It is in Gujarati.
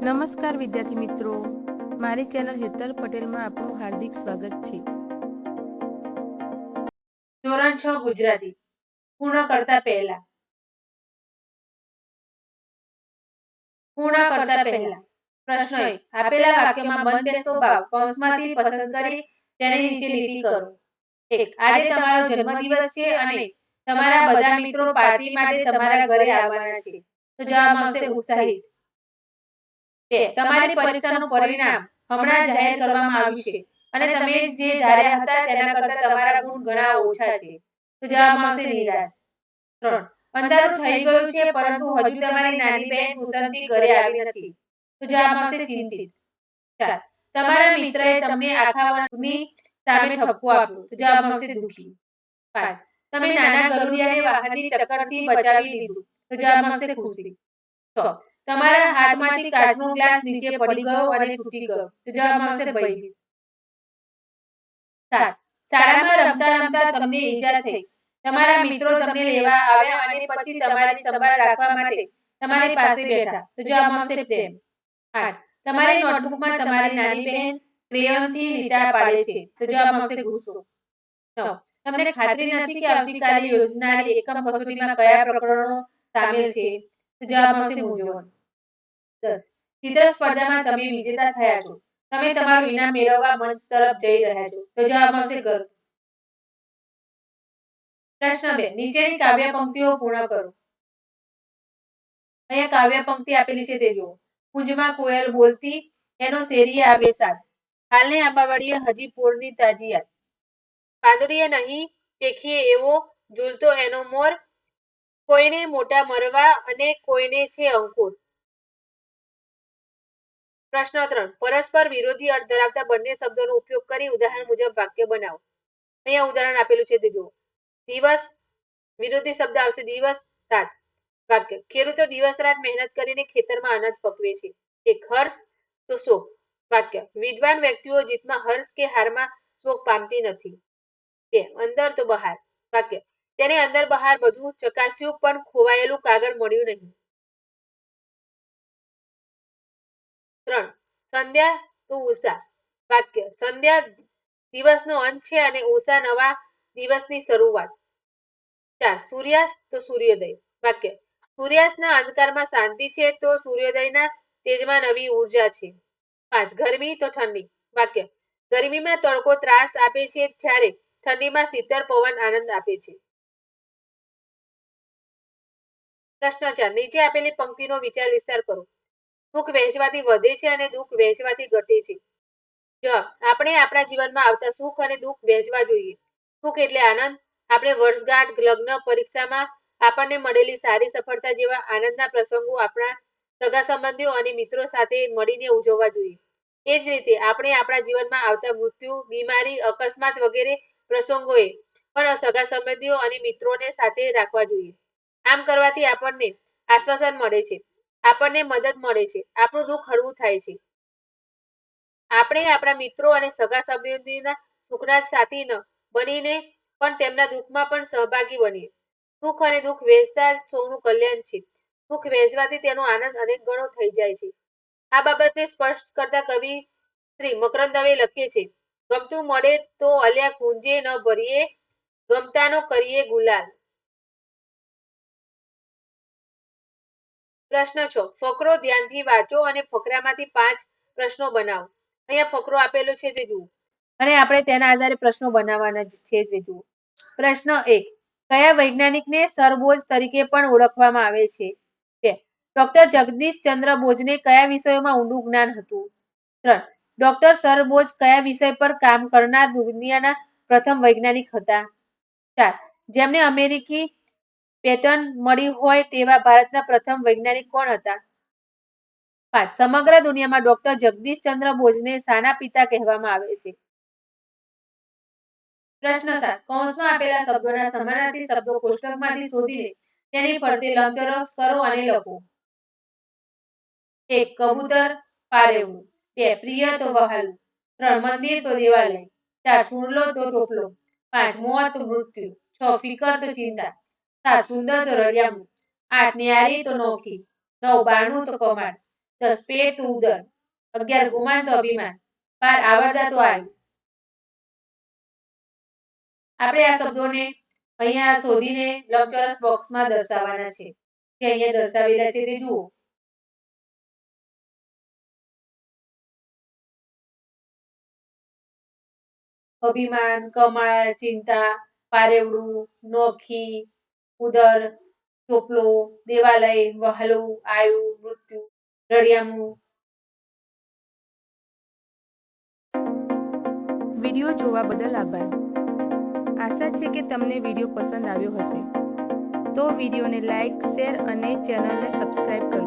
નમસ્કાર વિદ્યાર્થી મિત્રો. મારી ચેનલ હેતલ પટેલમાં આપનું હાર્દિક સ્વાગત છે. ધોરણ છ ગુજરાતી. પૂર્ણ કરતા પહેલા. પૂર્ણ કરતા પહેલા. પ્રશ્ન એક. આપેલા વાક્યમાં બંધ બેસતો ભાવ કૌંસમાંથી પસંદ કરી તેની નીચે લીટી કરો. એક. આજે તમારો જન્મદિવસ છે અને તમારા બધા મિત્રો પાર્ટી માટે તમારા ઘરે આવવાના છે. તો જવાબ આવશે ઉત્સાહિત. બે તમારી પરીક્ષાનું પરિણામ હમણાં જાહેર કરવામાં આવ્યું છે. અને તમે જે ધાર્યા હતા તેના કરતા તમારા ગુણ ઘણા ઓછા છે. તો જવાબ આવશે નિરાશ. ત્રણ. અંધારું થઈ ગયું છે પરંતુ હજુ તમારી નાની બહેન કુસંતી ઘરે આવી નથી. તો જવાબ આવશે ચિંતિત. ચાર તમારા મિત્રએ તમને આખા વર્ગની સામે ઠપકો આપ્યો. તો જવાબ આવશે દુઃખી. પાંચ. તમે નાના ગરુડિયાને વાહનની ટક્કરથી બચાવી લીધું. તો જવાબ આવશે ખુશી. છ તમારા હાથમાંથી કાચનો ગ્લાસ નીચે પડી ગયો અને તૂટી ગયો. તો જવાબ આવશે ભયભીત સાત. શાળામાં રમતા રમતા તમને ઈજા થઈ. તમારા મિત્રો તમને લેવા આવ્યા અને પછી તમારી સંભાળ રાખવા માટે તમારી પાસે બેઠા. તો જવાબ આવશે પ્રેમ. આઠ. તમારી નોટબુકમાં તમારી નાની બહેન ક્રેયોનથી લીટા પાડે છે. તો જવાબ આવશે ગુસ્સો. નવ. તમને ખાતરી નથી કે આવતીકાલે યોજનારી એકમ કસોટીમાં કયા પ્રકરણો સામેલ છે? જવાબ આવશે મૂંઝવણ. દસ. ચિત્ર સ્પર્ધામાં તમે વિજેતા થયા છો. તમે તમારું ઇનામ મેળવવા મંચ તરફ જઈ રહ્યા છો. તો જવાબ આવશે ગર્વ પ્રશ્ન બે. નીચેની કાવ્ય પંક્તિઓ પૂર્ણ કરો. અહીંયા કાવ્ય પંક્તિ આપેલી છે તે જુઓ. કુંજમાં કોયલ બોલતી એનો શેરીએ આવે સાથ હાલને આંબાવાડીએ હજી પૂરની તાજી યાદ પાંદડીએ નહીં પેખીએ એવો ઝૂલતો એનો મોર કોઈને મોટા મરવા અને કોઈને છે અંકુર. પ્રશ્ન ત્રણ. પરસ્પર વિરોધી અર્થ ધરાવતા બંને શબ્દોનો ઉપયોગ કરી ઉદાહરણ મુજબ વાક્ય બનાવો. અહીંયા ઉદાહરણ આપેલું છે તે દિવસ, વિરોધી શબ્દ આવશે દિવસ, રાત. વાક્ય. ખેડૂતો દિવસ, રાત મહેનત કરીને ખેતરમાં અનાજ પકવે છે. એક હર્ષ, તો શોક. વાક્ય. વિદ્વાન વ્યક્તિઓ જીતમાં હર્ષ કે હારમાં શોક પામતી નથી. બે. અંદર તો બહાર. વાક્ય. તેને અંદર બહાર બધું ચકાસ્યું, પણ ખોવાયેલું કાગળ મળ્યું નહીં. ત્રણ, સંધ્યા તો ઉષા. વાક્ય, સંધ્યા દિવસનો અંત છે અને ઉષા નવા દિવસની શરૂઆત. ચાર, સૂર્યાસ્ત તો સૂર્યોદય. વાક્ય, સૂર્યાસ્તના અંધકારમાં શાંતિ છે તો સૂર્યોદયના તેજમાં નવી ઊર્જા છે. પાંચ, ગરમી તો ઠંડી. વાક્ય, ગરમીમાં તડકો ત્રાસ આપે છે જ્યારે ઠંડીમાં શીતળ પવન આનંદ આપે છે. પ્રશ્ન ચાર નીચે આપેલી પંક્તિનો વિચાર વિસ્તાર કરો. દુઃખ વહેંચવાથી વધે છે અને દુઃખ વહેંચવાથી ઘટે છે. જવાબ આપણે આપણા જીવનમાં આવતા સુખ અને દુઃખ વહેંચવા જોઈએ. સુખ એટલે આનંદ. આપણે વર્ષગાંઠ, લગ્ન, પરીક્ષામાં આપણને મળેલી સારી સફળતા જેવા આનંદના પ્રસંગો આપણા સગા સંબંધીઓ અને મિત્રો સાથે મળીને ઉજવવા જોઈએ. એ જ રીતે આપણે આપણા જીવનમાં આવતા મૃત્યુ, બીમારી, અકસ્માત વગેરે પ્રસંગોએ પણ સગા સંબંધીઓ અને મિત્રોને સાથે રાખવા જોઈએ. આમ કરવાથી આપણને આશ્વાસન મળે છે. આપણને મદદ મળે છે. આપણું દુઃખ હળવું થાય છે. આપણે આપણા મિત્રો અને સગા સંબંધીના સુખના સાથી બનીને પણ તેમના દુઃખમાં પણ સહભાગી બનીએ. સુખ અને દુઃખ વહેંચતા સૌનું કલ્યાણ છે. સુખ વહેંચવાથી તેનો આનંદ અનેક ગણો થઈ જાય છે. આ બાબતને સ્પષ્ટ કરતા કવિ શ્રી મકરંદ દવે લખે છે, ગમતું મળે તો અલ્યા કુંજે ન ભરીએ ગમતાનો કરીએ ગુલાલ. પ્રશ્ન છ. ફકરો ધ્યાનથી વાંચો અને ફકરામાંથી પાંચ પ્રશ્નો બનાવો. અહીંયા ફકરો આપેલો છે તે જુઓ. અને આપણે તેના આધારે પ્રશ્નો બનાવવાના છે તે જુઓ. પ્રશ્ન એક. કયા વૈજ્ઞાનિકને સરબોજ તરીકે પણ ઓળખવામાં આવે છે? ડોક્ટર જગદીશ ચંદ્ર બોઝને કયા વિષયોમાં ઊંડું જ્ઞાન હતું? ત્રણ. ડોક્ટર સરબોઝ કયા વિષય પર કામ કરનાર દુનિયાના પ્રથમ વૈજ્ઞાનિક હતા? ચાર. જેમને અમેરિકી પેટર્ન મળી હોય તેવા ભારતના પ્રથમ વૈજ્ઞાનિક કોણ હતા? પાંચ સમગ્ર દુનિયામાં ડોક્ટર જગદીશ ચંદ્ર બોઝને સાના પિતા કહેવામાં આવે છે. પ્રશ્ન સાત. કૌંસમાં આપેલા શબ્દોના સમાનાર્થી શબ્દો કોષ્ટકમાંથી શોધીને તેની ફરતે લંબચોરસ કરો અને લખો. એક, કબૂતર, પારેવું. બે, પ્રિય, તો વહાલું. ત્રણ, મંદિર, તો દેવાલય. ચાર સુરલો તો ટોપલો. પાંચ, મોત તો મૃત્યુ. છ, ફિકર, તો ચિંતા. સાત સુંદર તો રળિયામણું આઠ ન્યારી તો નોખી. નવ બાણું તો કમાડ. દસ પેટ તો ઉદર. અગિયાર ગુમાન તો અભિમાન. બાર આવડતા તો આવ્યું આપણે આ શબ્દોને અહીંયા શોધીને લંબચોરસ બોક્સમાં દર્શાવવાના છે. જે અહીંયા દર્શાવેલા છે તે જુઓ. અભિમાન કમાળ ચિંતા, પારેવડું, નોખી ઉદર ટોપલો દેવાલય, વહાલું, આયુ, મૃત્યુ રળિયામણું વીડિયો જોવા બદલ આભાર. આશા છે કે તમને વીડિયો પસંદ આવ્યો હશે. તો વિડીયોને લાઈક, શેર અને ચેનલને સબસ્ક્રાઈબ કરજો.